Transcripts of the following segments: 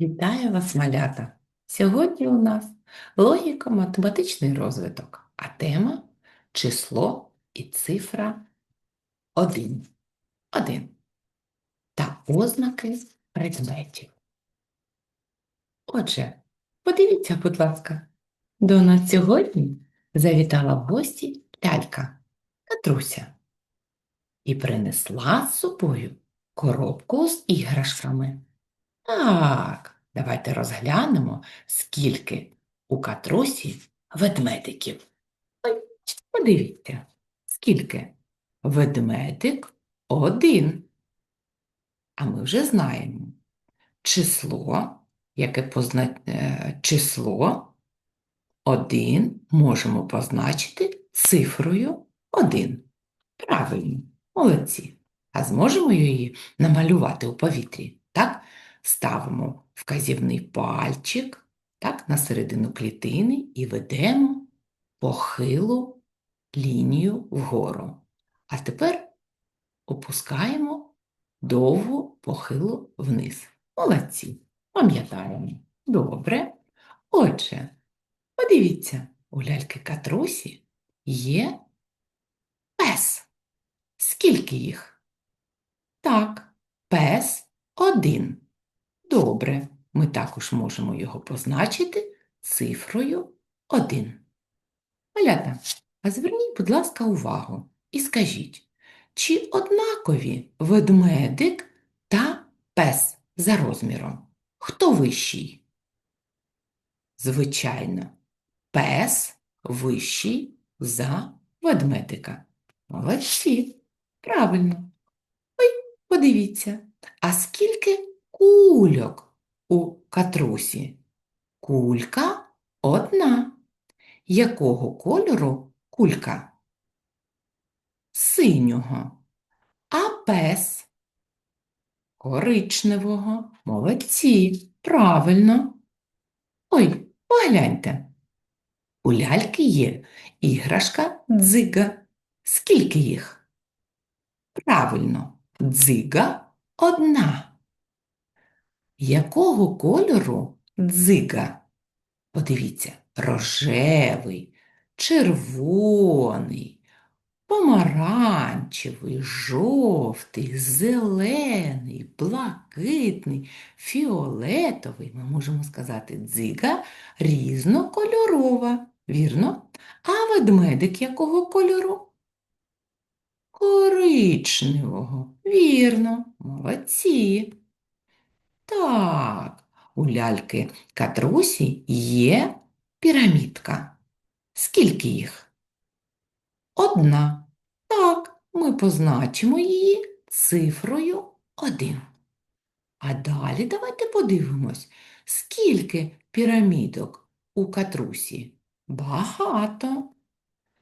Вітаю вас, малята! Сьогодні у нас логіко-математичний розвиток, а тема число і цифра 1. 1. Та ознаки предметів. Отже, подивіться, будь ласка, до нас сьогодні завітала в гості лялька Катруся і принесла з собою коробку з іграшками. Так, давайте розглянемо, скільки у катрусі ведмедиків. Подивіться, скільки? Ведмедик один. А ми вже знаємо число, яке позна... е, число один можемо позначити цифрою один. Правильно, молодці. А зможемо її намалювати у повітрі? Ставимо вказівний пальчик так, на середину клітини і ведемо похилу лінію вгору. А тепер опускаємо довгу похилу вниз. Молодці. Пам'ятаємо. Добре. Отже, подивіться, у ляльки Катрусі є пес. Скільки їх? Так, пес один. Добре, ми також можемо його позначити цифрою 1. Малята, а зверніть, будь ласка, увагу і скажіть, чи однакові ведмедик та пес за розміром? Хто вищий? Звичайно, пес вищий за ведмедика. Молодці, правильно. Ой, подивіться, а скільки кульок у катрусі? Кулька одна. Якого кольору кулька? Синього. А пес? Коричневого. Молодці. Правильно. Ой, погляньте. У ляльки є іграшка дзига. Скільки їх? Правильно, дзига одна. Якого кольору дзига? Подивіться, рожевий, червоний, помаранчевий, жовтий, зелений, блакитний, фіолетовий. Ми можемо сказати, дзига різнокольорова, вірно? А ведмедик якого кольору? Коричневого. Вірно, молодці. Так, у ляльки Катрусі є пірамідка. Скільки їх? Одна. Так, ми позначимо її цифрою 1. А далі давайте подивимось, скільки пірамідок у Катрусі? Багато.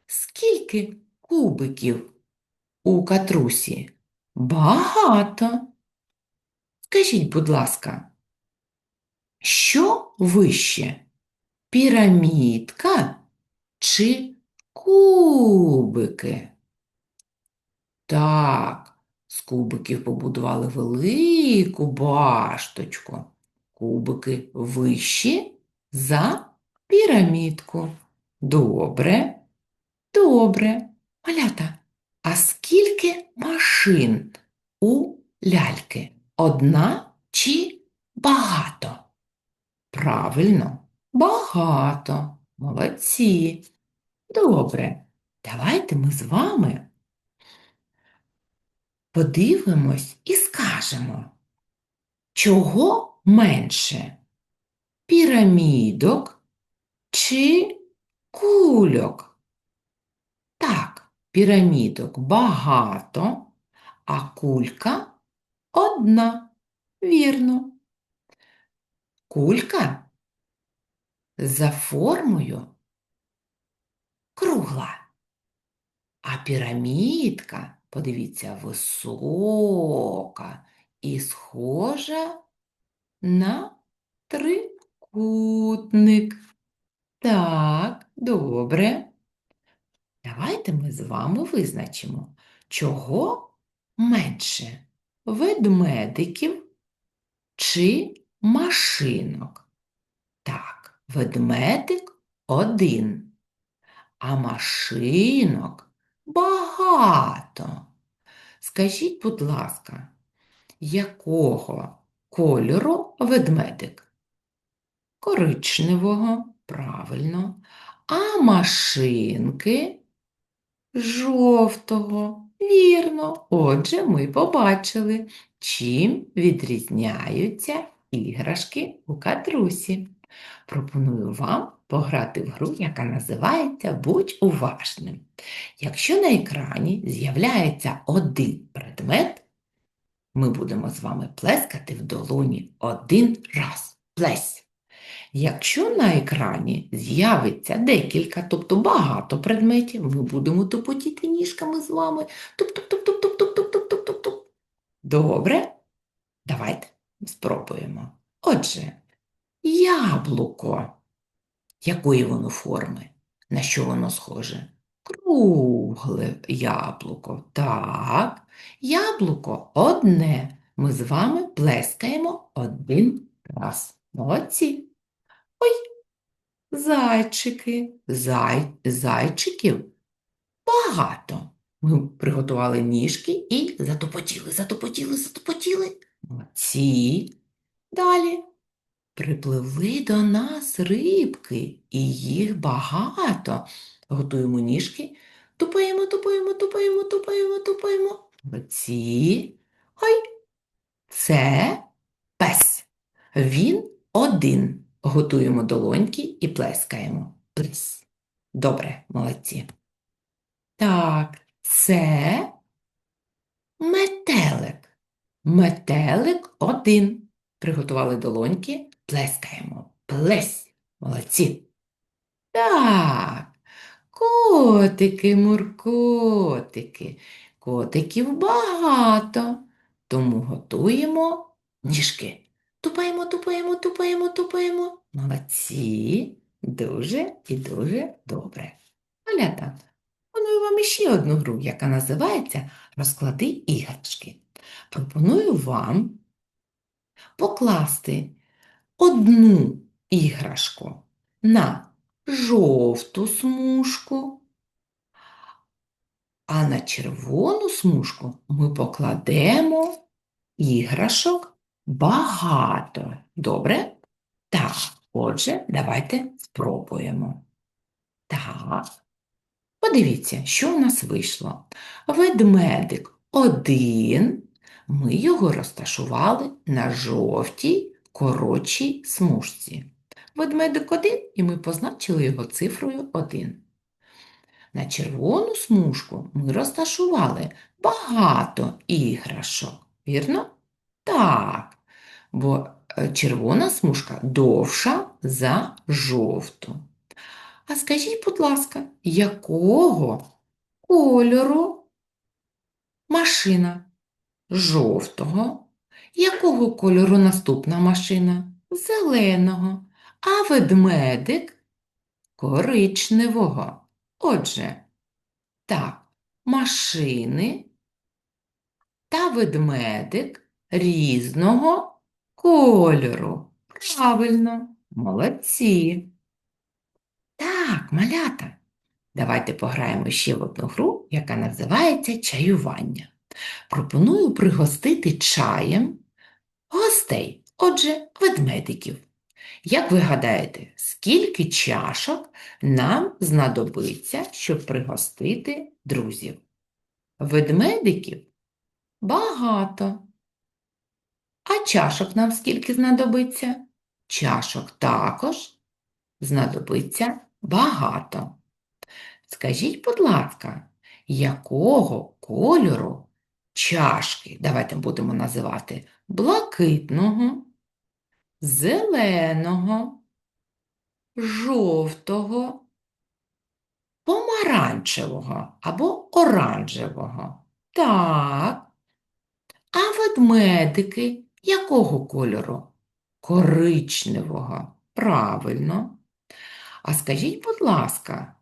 Скільки кубиків у Катрусі? Багато. Скажіть, будь ласка, що вище? Пірамідка чи кубики? Так, з кубиків побудували велику башточку. Кубики вищі за пірамідку. Добре, добре. Малята, а скільки машин у ляльки? Одна чи багато? Правильно, багато. Молодці. Добре, давайте ми з вами подивимось і скажемо, чого менше? Пірамідок чи кульок? Так, пірамідок багато, а кулька одна. Вірно. Кулька за формою кругла, а пірамідка, подивіться, висока і схожа на трикутник. Так, добре. Давайте ми з вами визначимо, чого менше ведмедиків чи машинок? Так, ведмедик один, а машинок багато. Скажіть, будь ласка, якого кольору ведмедик? Коричневого, правильно. А машинки жовтого. Вірно. Отже, ми побачили, чим відрізняються іграшки у катрусі. Пропоную вам пограти в гру, яка називається Будь уважним. Якщо на екрані з'являється один предмет, ми будемо з вами плескати в долоні один раз. Плесь. Якщо на екрані з'явиться декілька, тобто багато предметів, ми будемо тупотіти ніжками з вами. Туп-туп-туп-туп-туп-туп-туп-туп-туп-туп. Добре? Давайте спробуємо. Отже, яблуко. Якої воно форми? На що воно схоже? Кругле яблуко. Так, яблуко одне. Ми з вами плескаємо один раз. Молодці. Ой, зайчики, зай, зайчиків багато. Ми приготували ніжки і затопотіли, затопотіли, затопотіли. Молодці. Далі. Припливли до нас рибки, і їх багато. Готуємо ніжки, тупаємо, тупаємо, тупаємо, тупаємо, тупаємо. Молодці. Ой, це пес. Він один. Готуємо долоньки і плескаємо. Плес. Добре, молодці. Так, це метелик. Метелик один. Приготували долоньки, плескаємо. Плесь. Молодці. Так, котики, муркотики. Котиків багато, тому готуємо ніжки. Тупаємо, тупаємо, тупаємо, тупаємо. Молодці. Дуже і дуже добре. Малята, пропоную вам іще одну гру, яка називається Розклади іграшки. Пропоную вам покласти одну іграшку на жовту смужку, а на червону смужку ми покладемо іграшок багато. Добре? Так, отже, давайте спробуємо. Так, подивіться, що у нас вийшло. Ведмедик один, ми його розташували на жовтій коротшій смужці. Ведмедик один, і ми позначили його цифрою 1. На червону смужку ми розташували багато іграшок, вірно? Так, бо е, червона смужка довша за жовту. А скажіть, будь ласка, якого кольору машина? Жовтого. Якого кольору наступна машина? Зеленого. А ведмедик коричневого. Отже, так, машини та ведмедик різного кольору. Правильно, молодці. Так, малята, давайте пограємо ще в одну гру, яка називається чаювання. Пропоную пригостити чаєм гостей, отже, ведмедиків. Як ви гадаєте, скільки чашок нам знадобиться, щоб пригостити друзів? Ведмедиків багато. А чашок нам скільки знадобиться? Чашок також знадобиться багато. Скажіть, будь ласка, якого кольору чашки? Давайте будемо називати блакитного, зеленого, жовтого, помаранчевого або оранжевого. Так. А ведмедики якого кольору? Коричневого. Правильно. А скажіть, будь ласка,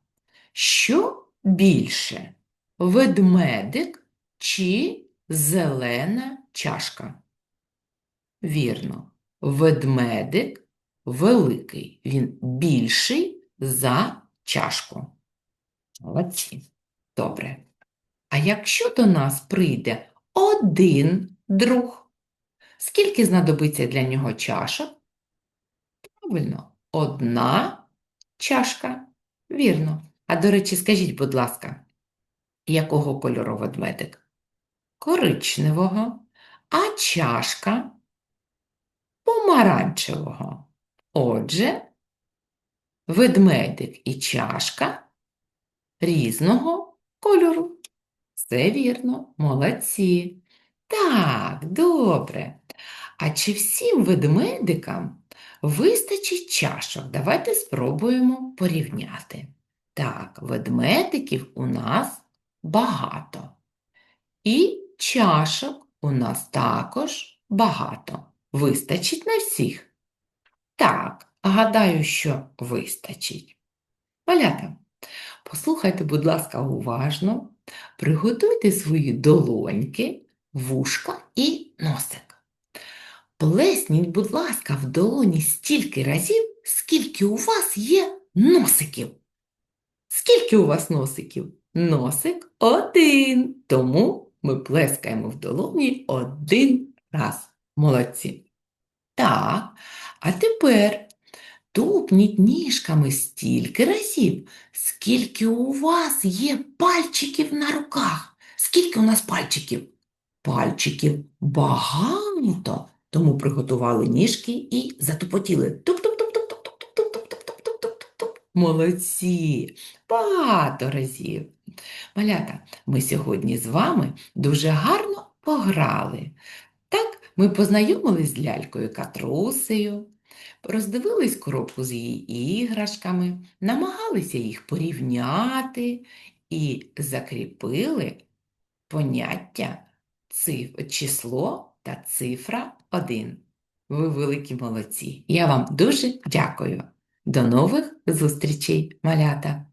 що більше? Ведмедик чи зелена чашка? Вірно, ведмедик великий. Він більший за чашку. Молодці. Добре. А якщо до нас прийде один друг, скільки знадобиться для нього чашок? Правильно, одна чашка. Вірно. А до речі, скажіть, будь ласка, якого кольору ведмедик? Коричневого, а чашка помаранчевого. Отже, ведмедик і чашка різного кольору. Все вірно, молодці. Так, добре. А чи всім ведмедикам вистачить чашок? Давайте спробуємо порівняти. Так, ведмедиків у нас багато. І чашок у нас також багато. Вистачить на всіх? Так, гадаю, що вистачить. Малята, послухайте, будь ласка, уважно, приготуйте свої долоньки, вушка і носик. Плесніть, будь ласка, в долоні стільки разів, скільки у вас є носиків. Скільки у вас носиків? Носик один. Тому ми плескаємо в долоні один раз. Молодці. Так, а тепер тупніть ніжками стільки разів, скільки у вас є пальчиків на руках. Скільки у нас пальчиків? Пальчиків багато, тому приготували ніжки і затупотіли. Молодці, багато разів. Малята, ми сьогодні з вами дуже гарно пограли. Так, ми познайомились з лялькою Катрусею, роздивились коробку з її іграшками, намагалися їх порівняти і закріпили поняття циф- число та цифра 1. Ви великі молодці. Я вам дуже дякую. До нових зустрічей, малята!